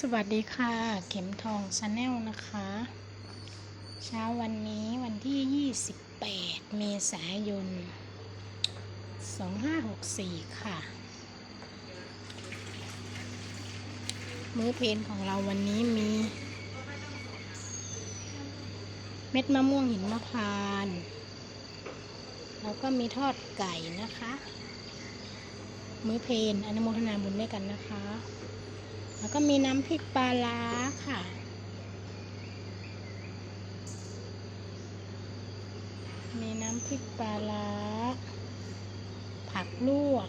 สวัสดีค่ะ เข็มทองชาแนลนะคะ เช้าวันนี้วันที่ 28 เมษายน 2564 ค่ะ มื้อเพลนของเราวันนี้มี เม็ดมะม่วงหินมะพร้าน แล้วก็มีทอดไก่นะคะ มื้อเพลนอนุโมทนาบุญด้วยกันนะคะ แล้วก็มีน้ำพริกปลาร้าค่ะ มีน้ำพริกปลาร้า ผักลวก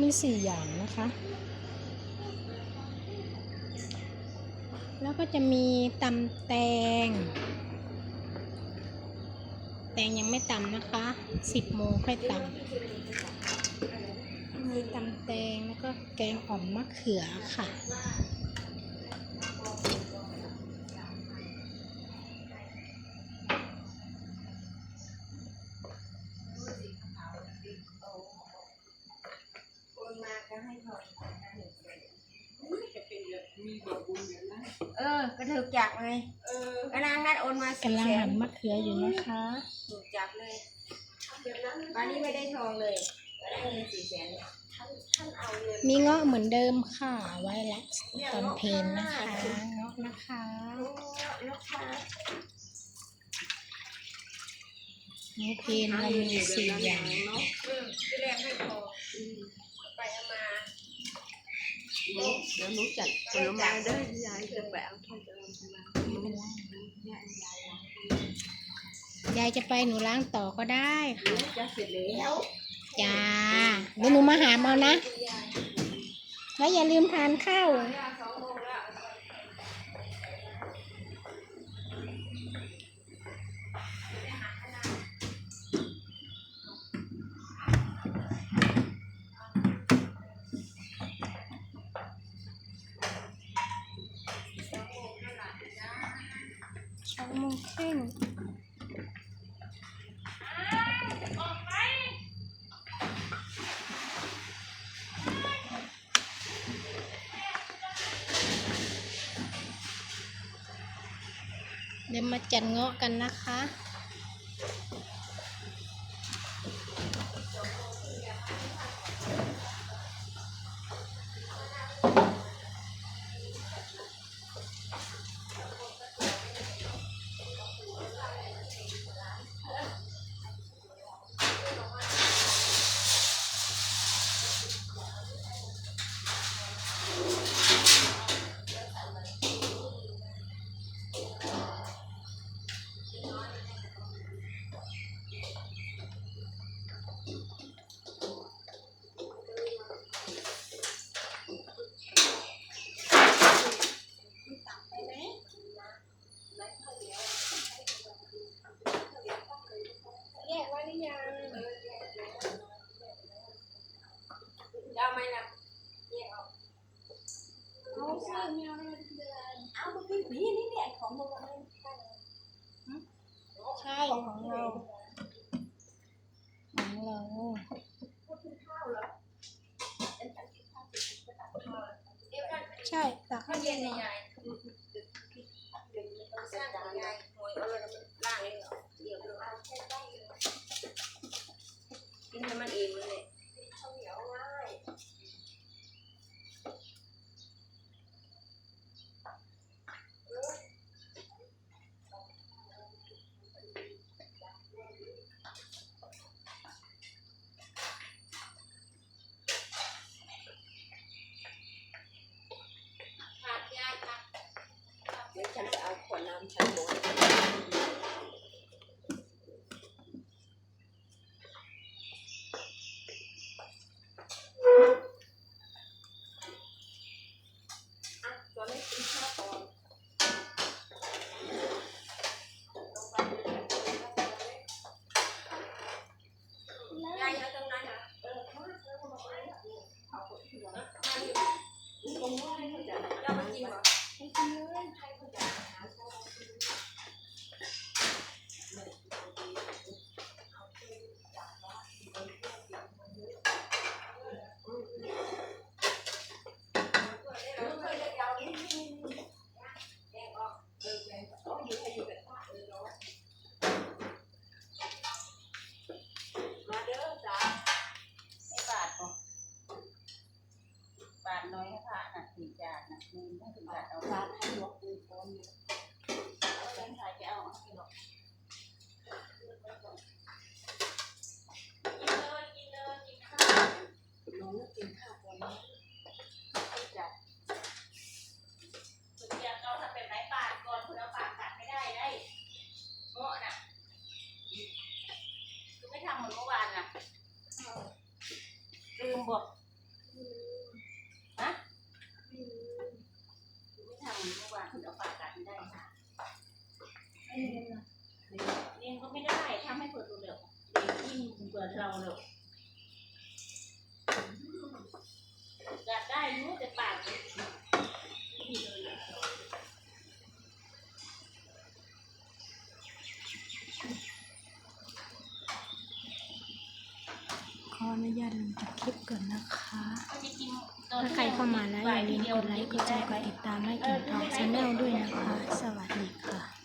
มีสี่อย่างนะคะ แล้วก็จะมีตำแตง ตงยังไม่ตำนะคะสิบโมงค่อยตำมีตำแตงแล้วก็แกงอ่อมมะเขือค่ะ เออกระถือจักเลยกระนางนัดโอนมาสี่กำลังแสหั่นนมะเขืออยู่นะคะถูกจับเลยตอนนี้ไม่ได้ทองเลยได้เงินสี่แสนมีเงาะเหมือนเดิมค่ะ ไว้ละตอนเพลนนะคะเงาะนะคะนะคะมื้อเพลนเรามีสี่อย่างเนาะที่แรกไม่พอไปเอามา เดี๋ยวหนูจัดผลไม้ได้ยายจะไปเอาถ้วยจะยายจะไปหนูล้างต่อก็ได้ค่ะจะเสร็จแล้วจ้าเดี๋ยวหนูมาหาเอานะ แล้วอย่าลืมทานข้าว สองโมงครึ่งเดี๋ยวมาจัดเงาะกันนะคะ ของมึงเอาใช่ของเราของเราใช่ตักข้าวเย็นเนี่ร้างของยายหวยเอาเลยล่างเหรอเดี๋ยวดูเอาแค่ได้เลยกินให้มันอิ่มเลย ไปเลย เอาฟ้าให้ลวกปูโคนเอาแฟนชายไปเอาให้หรอกกินเลยกินเลยกินข้าวน้องกินข้าวก่อนนะจัดคุณอยากเอาถ้าเป็นไม้ปาดก่อนคุณเอาปาดตัดไม่ได้ได้เงาะน่ะคือไม่ทำเหมือนเมื่อวานน่ะลืมบอกฮะคือไม่ทำเหมือนเมื่อวานคุณเอาปาดตัดไม่ได้ค่ะเรียนก็ไม่ได้ทำให้เปิดดูเร็วเด็กยิ่ง เราเร็วกัดได้รู้แต่ปากขออนุญาตลงจากคลิปก่อนนะคะ ถ้าใครเข้ามาแล้วอย่าลืมกดไลค์ กดแชร์ กดติดตามให้กิ่งทองชาแนลด้วยนะคะ สวัสดีค่ะ